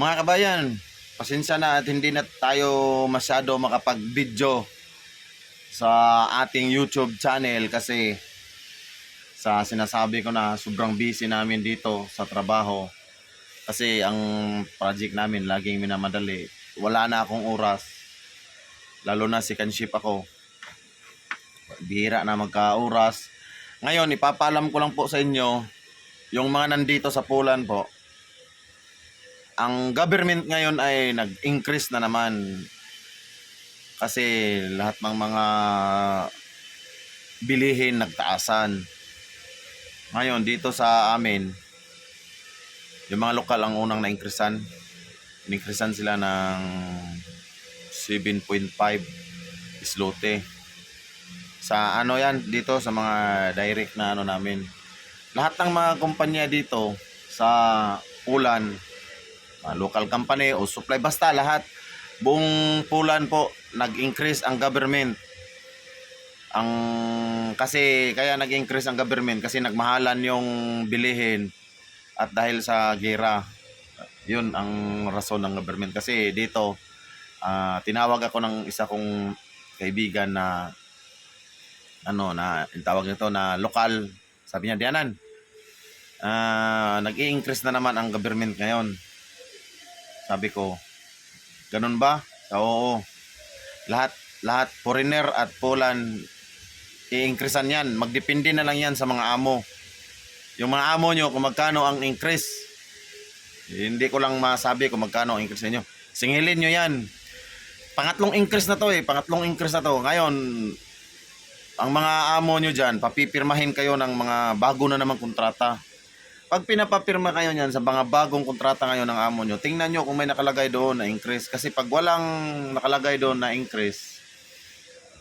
Mga kabayan, pasensya na at hindi na tayo masyado makapag-video sa ating YouTube channel kasi sa sinasabi ko na sobrang busy namin dito sa trabaho. Kasi ang project namin laging minamadali. Wala na akong oras. Lalo na si Kanship ako. Bihira na magka-oras. Ngayon, ipapaalam ko lang po sa inyo yung mga nandito sa Poland po ang government ngayon ay nag-increase na naman kasi lahat ng mga bilihin nagtaasan. Ngayon dito sa amin yung mga lokal ang unang na-increasean. In-increasean sila ng 7.5 islote. Sa ano yan dito sa mga direct na ano namin. Lahat ng mga kumpanya dito sa ulan uh, local company o supply basta lahat. Buong pulan po nag-increase ang government. Ang kasi kaya nag-increase ang government kasi nagmahalan yung bilihin at dahil sa gera. Yun ang rason ng government. Kasi dito ah, tinawag ako ng isa kong kaibigan na ano na tawag nito na lokal. Sabi niya Dianan ah nag-i-increase na naman ang government ngayon sabi ko, ganun ba? Oo. Lahat, lahat foreigner at Poland, i-increasean yan. Magdepende na lang yan sa mga amo. Yung mga amo nyo, kung magkano ang increase. Hindi ko lang masabi kung magkano ang increase nyo. Singilin nyo yan. Pangatlong increase na to eh. Pangatlong increase na to. Ngayon, ang mga amo nyo dyan, papipirmahin kayo ng mga bago na namang kontrata pag pinapapirma kayo niyan sa mga bagong kontrata ngayon ng amo nyo, tingnan nyo kung may nakalagay doon na increase. Kasi pag walang nakalagay doon na increase,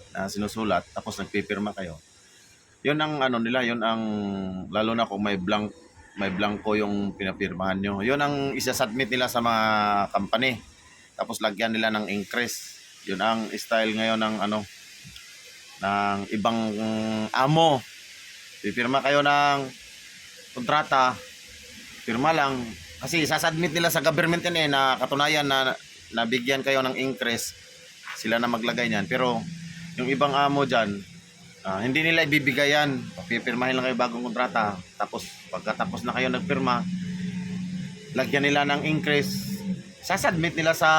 na sinusulat, tapos nagpipirma kayo, yun ang ano nila, yun ang, lalo na kung may blank, may blanco yung pinapirmahan nyo. Yun ang isa-submit nila sa mga company. Tapos lagyan nila ng increase. Yun ang style ngayon ng ano, ng ibang amo. Pipirma kayo ng kontrata, pirma lang. Kasi sasubmit nila sa government yan eh, na katunayan na nabigyan kayo ng increase, sila na maglagay niyan. Pero yung ibang amo dyan, ah, hindi nila ibibigay yan. Pipirmahin lang kayo bagong kontrata. Tapos pagkatapos na kayo nagpirma, lagyan nila ng increase. Sasubmit nila sa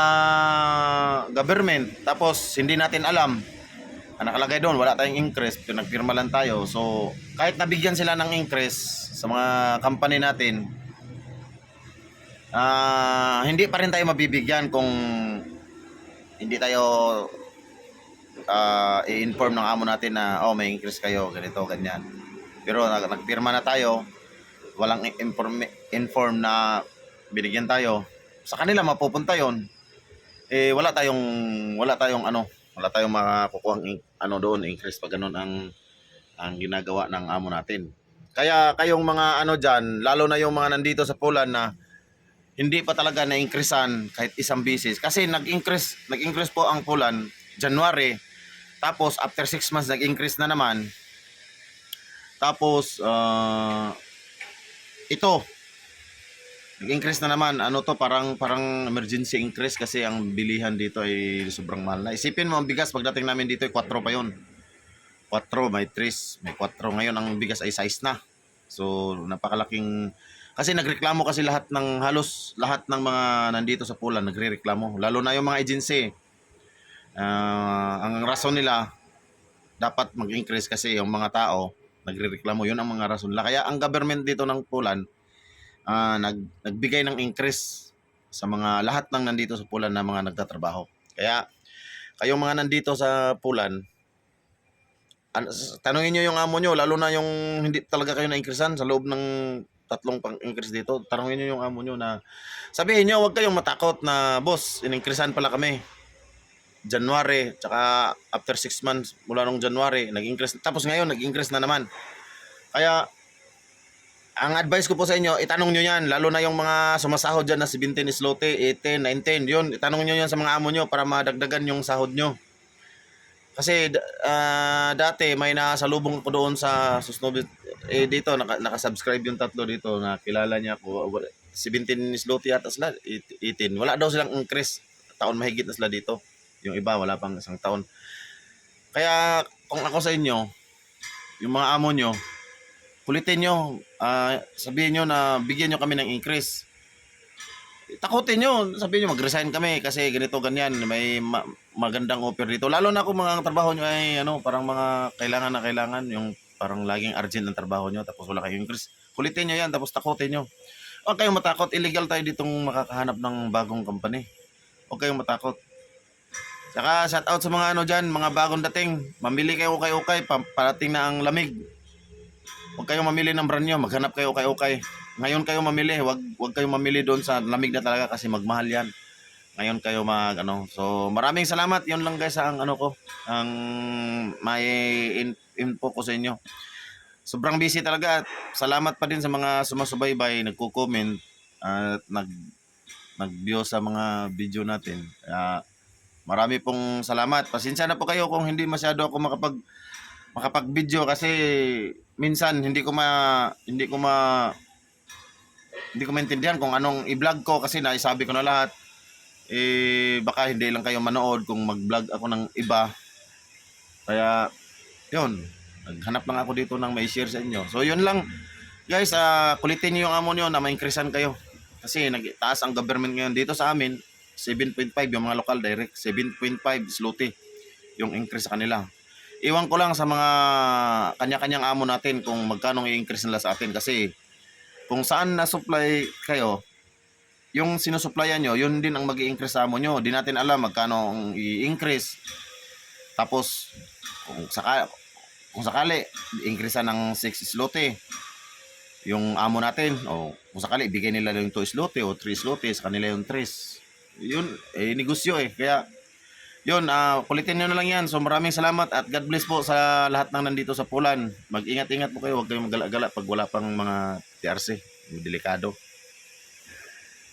government. Tapos hindi natin alam ang nakalagay doon, wala tayong increase, pero nagpirma lang tayo. So, kahit nabigyan sila ng increase sa mga company natin, ah hindi pa rin tayo mabibigyan kung hindi tayo ah, i-inform ng amo natin na oh may increase kayo ganito ganyan. Pero nag nagpirma na tayo walang inform inform na binigyan tayo. Sa kanila mapupunta yon eh wala tayong wala tayong ano wala tayong makakukuha ano doon increase pag ganun ang ang ginagawa ng amo natin. Kaya kayong mga ano diyan lalo na yung mga nandito sa Poland na hindi pa talaga na-increasean kahit isang bisis. Kasi nag-increase nag-increase po ang Poland January tapos after 6 months nag-increase na naman. Tapos ah, ito nag-increase na naman. Ano to parang parang emergency increase kasi ang bilihan dito ay sobrang mahal na. Isipin mo ang bigas pagdating namin dito ay 4 pa yon 4 may 3 may 4 ngayon ang bigas ay size na. So napakalaking kasi nagreklamo kasi lahat ng halos lahat ng mga nandito sa Poland nagrereklamo. Lalo na yung mga agency. Ah, ang rason nila dapat mag-increase kasi yung mga tao nagrereklamo. Yun ang mga rason nila. Kaya ang government dito ng Poland ah, nag, nagbigay ng increase sa mga lahat ng nandito sa Poland na mga nagtatrabaho kaya kayong mga nandito sa Poland an- tanungin nyo yung amo nyo lalo na yung hindi talaga kayo na-increasean sa loob ng tatlong pang-increase dito tanungin nyo yung amo nyo na sabihin nyo huwag kayong matakot na boss in-increasean pala kami January, tsaka after 6 months mula nung January, nag-increase. Tapos ngayon, nag-increase na naman. Kaya, ang advice ko po sa inyo, itanong nyo yan, lalo na yung mga sumasahod dyan na 17 islote, 18, 19, yun, itanong nyo yan sa mga amo nyo para madagdagan yung sahod nyo. Kasi ah, dati may nasalubong ko doon sa Susnobit, eh dito, naka, nakasubscribe yung tatlo dito na kilala niya ako. 17 slotty yata sila, 18. Wala daw silang increase. Taon mahigit na sila dito. Yung iba, wala pang isang taon. Kaya, kung ako sa inyo, yung mga amo nyo, kulitin nyo, ah, sabihin nyo na bigyan nyo kami ng increase. Takutin nyo, sabihin nyo mag-resign kami kasi ganito, ganyan, may ma- magandang offer dito. Lalo na kung mga trabaho nyo ay ano, parang mga kailangan na kailangan, yung parang laging urgent ang trabaho nyo tapos wala kayong increase. Kulitin nyo yan, tapos takutin nyo. Huwag kayong matakot, illegal tayo ditong makakahanap ng bagong company. Huwag kayong matakot. Saka shout out sa mga ano dyan, mga bagong dating. Mamili kayo ukay-ukay, pa- parating na ang lamig. Huwag kayong mamili ng brand nyo, maghanap kayo ukay-ukay. Ngayon kayo mamili, wag wag kayong mamili doon sa lamig na talaga kasi magmahal 'yan. Ngayon kayo mag ano. So maraming salamat. 'Yun lang guys ang ano ko, ang may in- info ko sa inyo. Sobrang busy talaga. Salamat pa din sa mga sumasubaybay, nagko-comment at nag nag-view sa mga video natin. Kaya marami pong salamat. Pasensya na po kayo kung hindi masyado ako makapag makapag-video kasi minsan hindi ko ma hindi ko ma hindi ko maintindihan kung anong i-vlog ko kasi naisabi ko na lahat. Eh, baka hindi lang kayo manood kung mag-vlog ako ng iba. Kaya, yun. Naghanap lang ako dito ng may share sa inyo. So, yun lang. Guys, ah kulitin niyo yung amo niyo na ma-increasean kayo. Kasi nagtaas ang government ngayon dito sa amin. 7.5 yung mga local direct. 7.5 slotty yung increase sa kanila. Iwan ko lang sa mga kanya-kanyang amo natin kung magkano i-increase nila sa atin kasi kung saan na-supply kayo, yung sinusupplyan nyo, yun din ang mag increase sa amo nyo. Di natin alam magkano ang i-increase. Tapos, kung sakali, kung sakali, increase ng 6 slote, yung amo natin, o kung sakali, ibigay nila yung 2 slote o 3 slote, sa kanila yung 3. Yun, eh, negosyo eh. Kaya, yun, ah kulitin nyo na lang yan. So maraming salamat at God bless po sa lahat ng nandito sa Pulan. Mag-ingat-ingat po kayo, huwag kayong magala-gala pag wala pang mga TRC. Delikado.